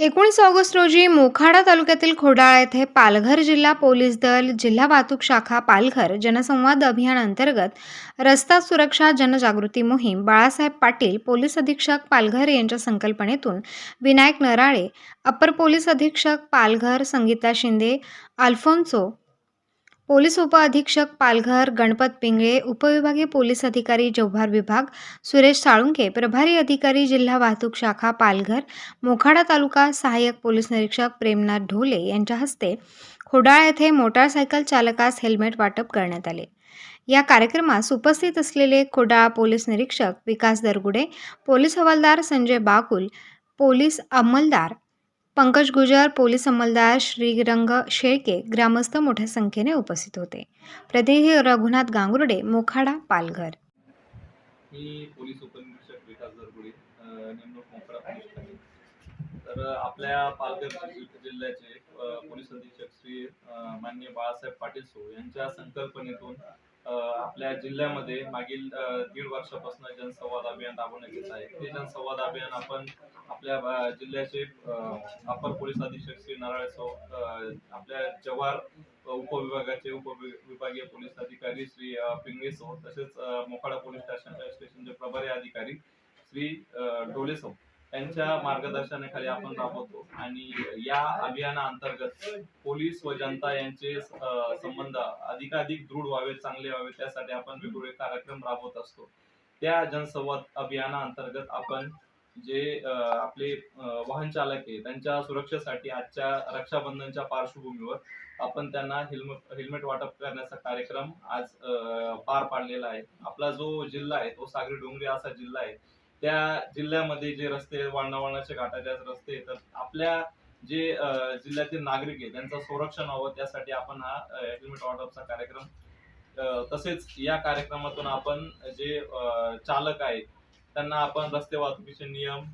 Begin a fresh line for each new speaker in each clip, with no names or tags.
एकोणीस ऑगस्ट रोजी मोखाडा तालुक्यातील खोडाळा येथे पालघर जिल्हा पोलीस दल जिल्हा वाहतूक शाखा पालघर जनसंवाद अभियान अंतर्गत रस्ता सुरक्षा जनजागृती मोहीम बाळासाहेब पाटील पोलीस अधीक्षक पालघर यांच्या संकल्पनेतून विनायक नराळे अप्पर पोलीस अधीक्षक पालघर संगीता शिंदे अल्फोन्सो पोलीस उपअधीक्षक पालघर गणपत पिंगळे उपविभागीय पोलीस अधिकारी जव्हार विभाग सुरेश साळुंके प्रभारी अधिकारी जिल्हा वाहतूक शाखा पालघर मोखाडा तालुका सहाय्यक पोलीस निरीक्षक प्रेमनाथ ढोले यांच्या हस्ते खोडाळा येथे मोटारसायकल चालकास हेल्मेट वाटप करण्यात आले. या कार्यक्रमास उपस्थित असलेले खोडाळा पोलीस निरीक्षक विकास दरगुडे पोलीस हवालदार संजय बाकुल पोलीस अंमलदार पंकज गुजर पोलीस अंमलदार श्रीरंग शेळके ग्रामस्थ मोठ्या संख्येने उपस्थित होते. प्रतिनिधी रघुनाथ गांगुर्डे मोखाडा पालघर.
मी पोलीस उपनिरीक्षक विकास दरगुडे नेमणूक मोकळा पोलीस ठाणे तर आपल्या पालघर जिल्ह्याचे पोलीस अधीक्षक श्री अ, माननीय बाळासाहेब पाटील सो यांच्या संकल्पनेतून आपल्या जिल्ह्यामध्ये मागील दीड वर्षापासून जनसंवाद अभियान राबवण्यात येत आहे. ते जनसंवाद अभियान आपण आपल्या जिल्ह्याचे अपर पोलीस अधीक्षक श्री नारायण सौ आपल्या जव्हार उपविभागाचे उपविभागीय पोलीस अधिकारी श्री पिंगळे सो तसेच मोखाडा पोलीस स्टेशनच्या स्टेशनचे प्रभारी अधिकारी श्री डोले सौ. यांच्या मार्गदर्शनाखाली आपण राबवतो. आणि या अभियानाअंतर्गत पोलीस व जनता यांचे संबंध अधिकाधिक दृढ व्हावे चांगले व्हावे त्यासाठी आपण वेगवेगळे कार्यक्रम राबवत असतो. त्या जनसंवाद अभियानाअंतर्गत आपण जे आपले वाहन चालक आहे त्यांच्या सुरक्षेसाठी आजच्या रक्षाबंधनच्या पार्श्वभूमीवर आपण त्यांना हेल्मेट हेल्मेट वाटप करण्याचा कार्यक्रम आज पार पाडलेला आहे. आपला जो जिल्हा आहे तो सागरी डोंगरी असा जिल्हा आहे त्या जिल्ह्यामध्ये जे रस्ते वळणावळणाचे घाटाचे रस्ते तर आपल्या जे जिल्ह्यातील नागरिक आहे त्यांचं संरक्षण व्हावं त्यासाठी आपण हा हेल्मेट वाटपचा कार्यक्रम तसेच या कार्यक्रमातून आपण जे चालक आहेत त्यांना आपण रस्ते वाहतुकीचे नियम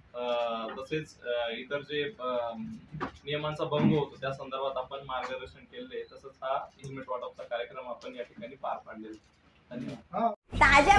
तसेच इतर जे नियमांचा भंग होतो त्या संदर्भात आपण मार्गदर्शन केले तसंच हा हेल्मेट वाटपचा कार्यक्रम आपण या ठिकाणी पार पाडलेला धन्यवाद.
ताज्या